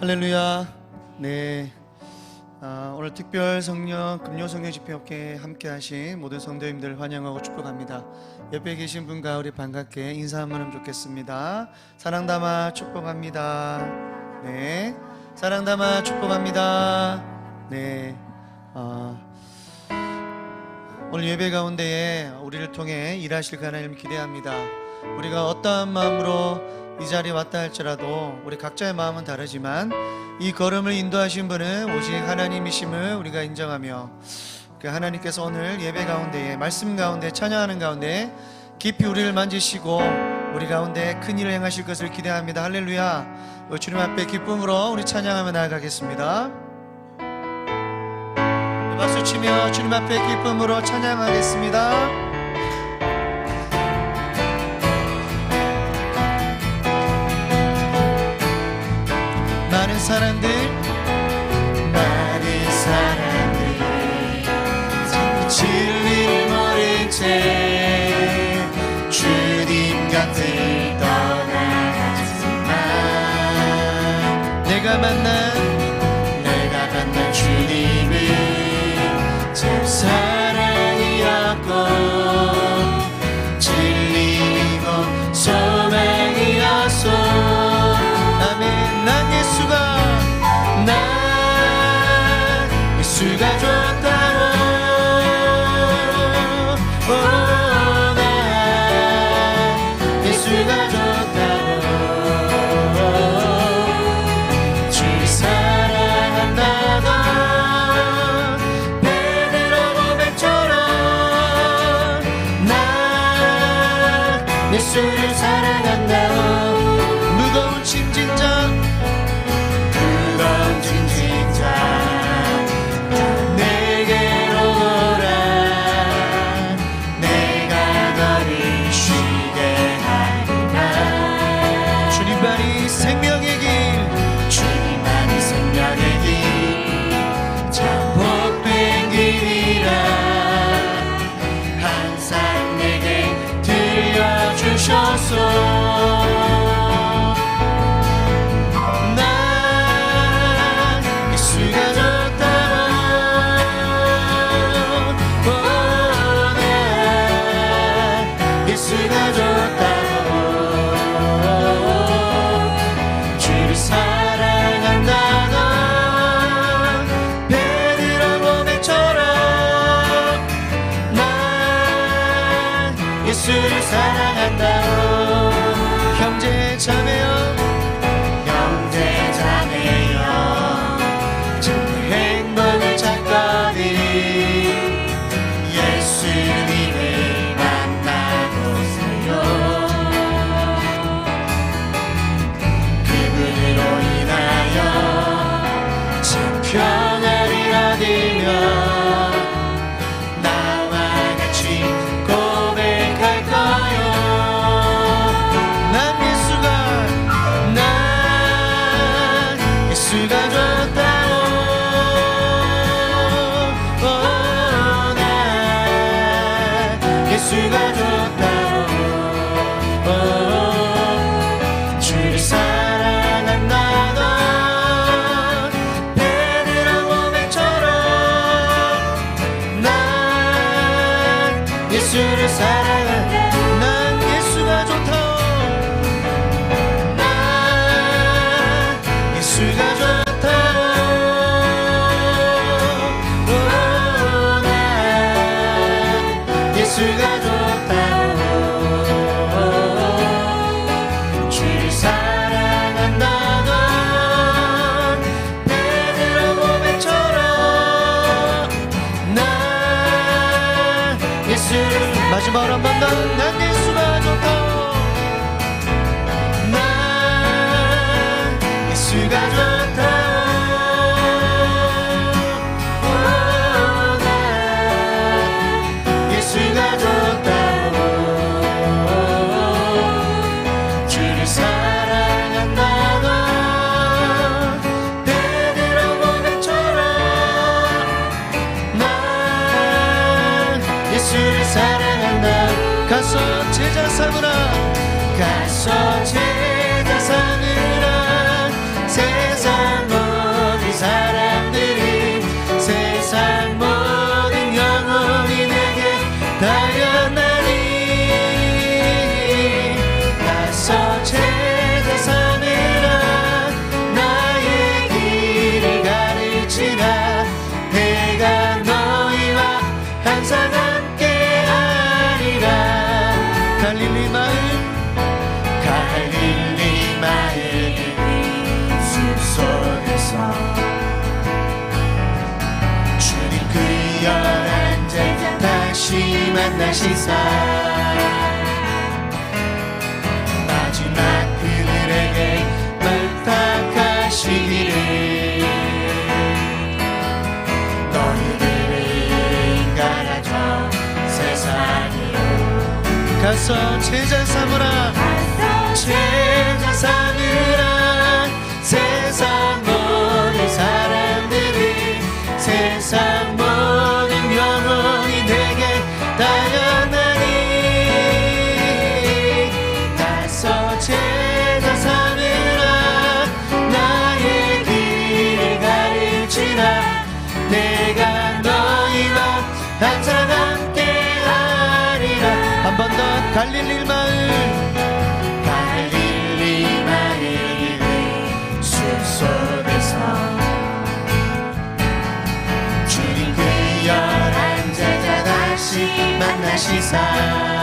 할렐루야. 네. 아, 오늘 특별 성령 금요 성령 집회에 함께 하신 모든 성도님들 환영하고 축복합니다. 옆에 계신 분과 우리 반갑게 인사 한번 하면 좋겠습니다. 사랑 담아 축복합니다. 네. 사랑 담아 축복합니다. 네. 아, 오늘 예배 가운데에 우리를 통해 일하실 그 하나님 기대합니다. 우리가 어떠한 마음으로 이 자리에 왔다 할지라도 우리 각자의 마음은 다르지만 이 걸음을 인도하신 분은 오직 하나님이심을 우리가 인정하며 그 하나님께서 오늘 예배 가운데에 말씀 가운데 찬양하는 가운데 깊이 우리를 만지시고 우리 가운데 큰 일을 행하실 것을 기대합니다. 할렐루야. 주님 앞에 기쁨으로 우리 찬양하며 나아가겠습니다. 박수 치며 주님 앞에 기쁨으로 찬양하겠습니다. 사람들 많은 사람들. 진리를 모른 채 주님 곁을 떠나갔지만 내가 만난 예수를 마 제자 삼으 다시 만날 시사 마지막 그들에게 말탁하시기를 너희들의 인간아져 세상으로 가서 제자 삼으라. 가서 제자 삼으라. 세상 she.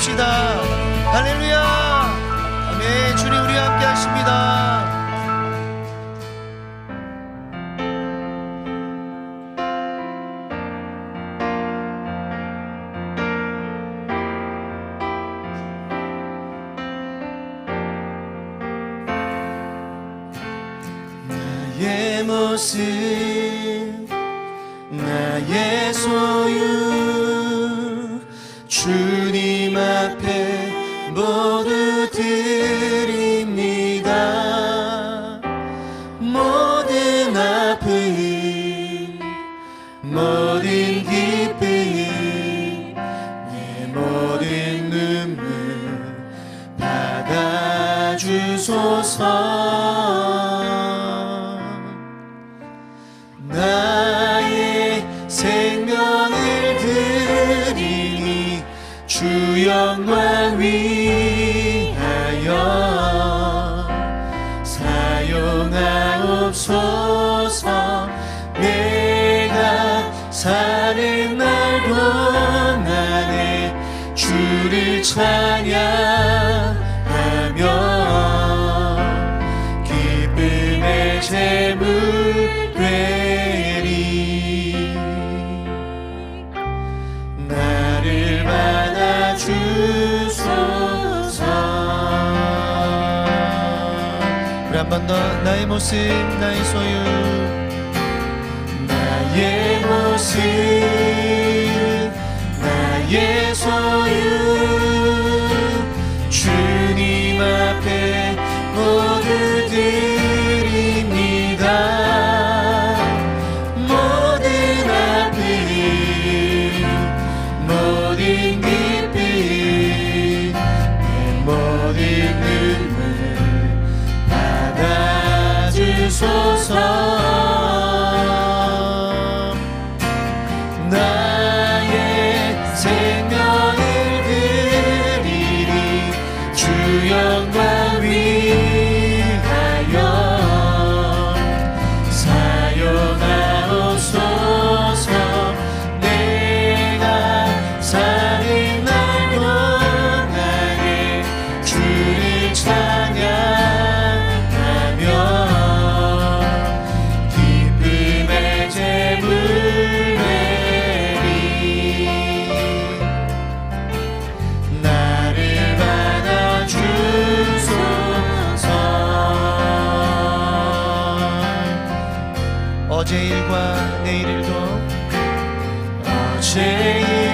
봅시다. 할렐루야. 아멘. 주님 우리 함께 하십니다. 나의 소유 주님 my pit. 영광 위하여 사용하옵소서. 내가 사는 날 동안에 주를 찬양 한번 더 나의 모습 나의 소유. 나의 모습 나의 소유. 주님 앞에 어제 일과 내일도 어제 일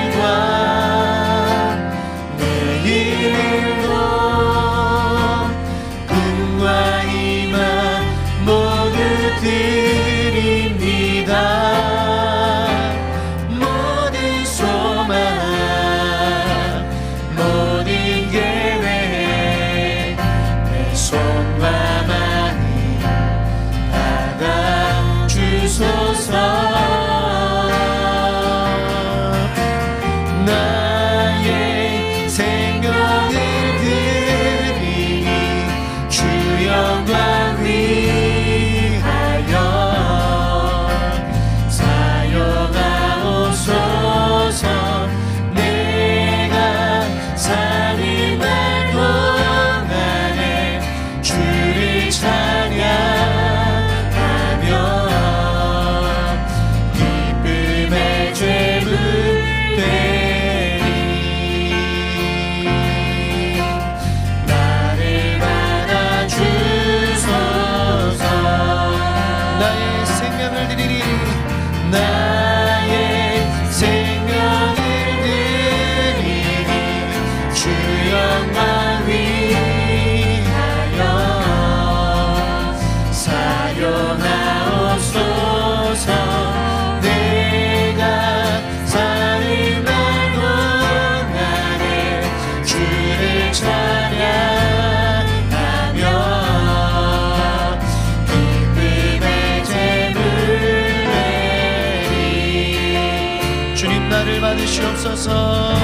주소서.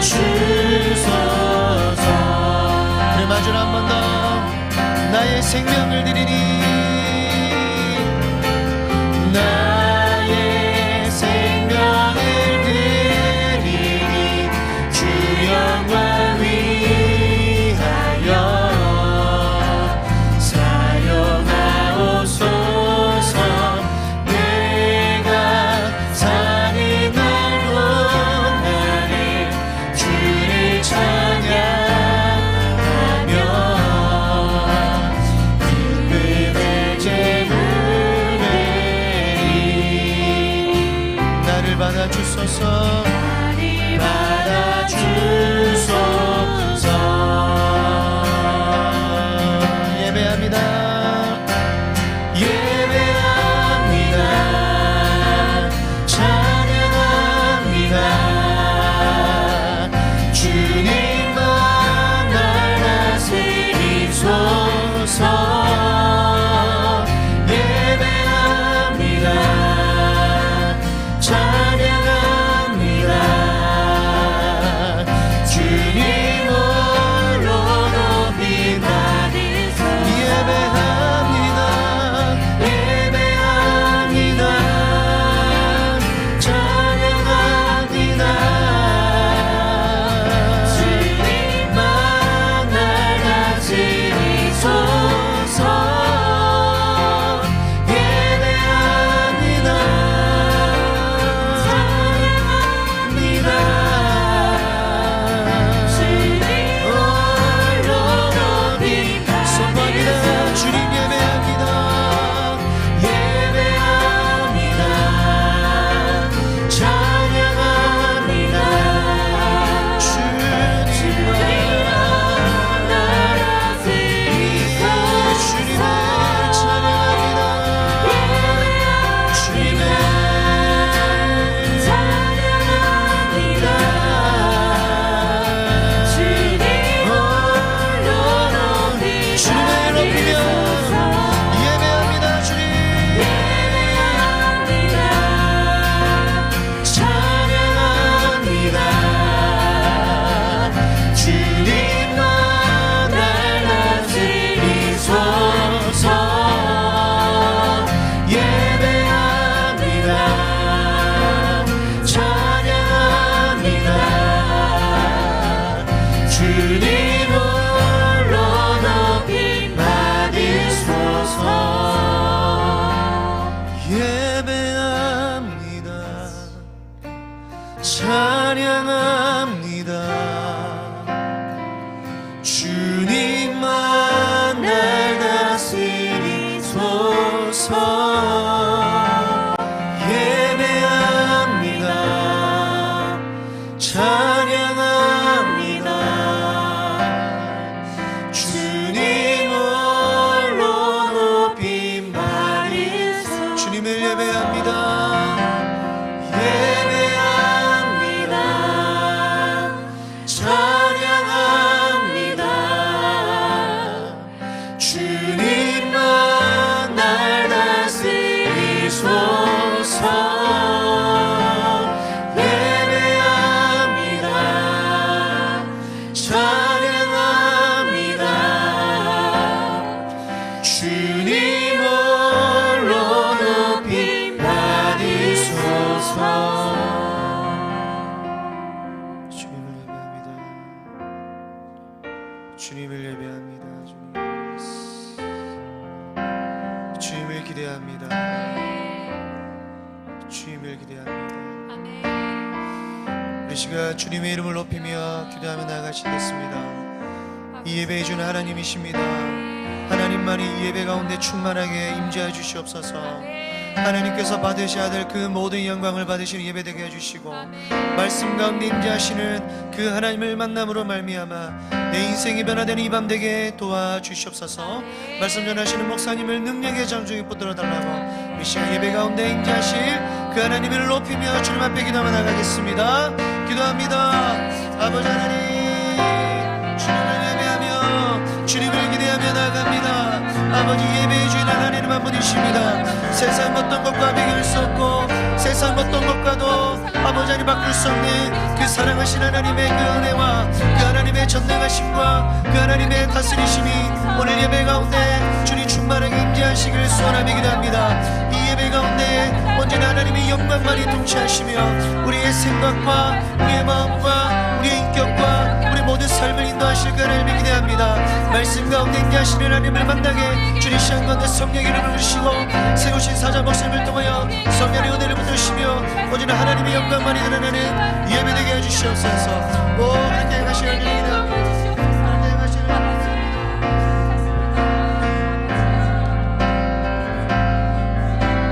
주소서. 그 내 마주로 한 번 더 나의 생명을 드리니. 기도하며 나아가시겠습니다. 이 예배해 주는 하나님이십니다. 하나님만이 이 예배 가운데 충만하게 임재해 주시옵소서. 하나님께서 받으셔야 될 그 모든 영광을 받으시는 예배 되게 해주시고 말씀 가운데 임재하시는 그 하나님을 만남으로 말미암아 내 인생이 변화되는 이 밤 되게 도와주시옵소서. 말씀 전하시는 목사님을 능력의 장중에 붙들어 달라고 이 시간 예배 가운데 임재하실 그 하나님을 높이며 주님 앞에 기도하며 나가겠습니다. 기도합니다. 아버지 하나님 주님을 예배하며 주님을 기대하며 나갑니다. 아버지 예배의 주인 하나님 한 분이십니다. 세상 어떤 것과 비교할 수 없고 세상 어떤 것과도 아버지 하나님 바꿀 수 없는 그 사랑하신 하나님의 그 은혜와 그 하나님의 전능하심과 그 하나님의 다스리심이 오늘 예배 가운데 주님 충만하게 임재하시기를 소원하며 기도합니다. 이 예배 가운데 언제나 하나님의 영광만이 통치하시며 우리의 생각과 우리의 마음과 우리의 인격과 우리 모든 삶을 인도하실 그 하나님을 기대합니다. 말씀 가운데 임재하시는 하나님을 만나게 주님 시간 가운데 성령의 이름을 부르시고 세우신 사자 목숨을 통하여 성령의 은혜를 붙드시며 오직 하나님의 영광만이 드러나는 예배되게 해주시옵소서. 오 가시는 기도합니다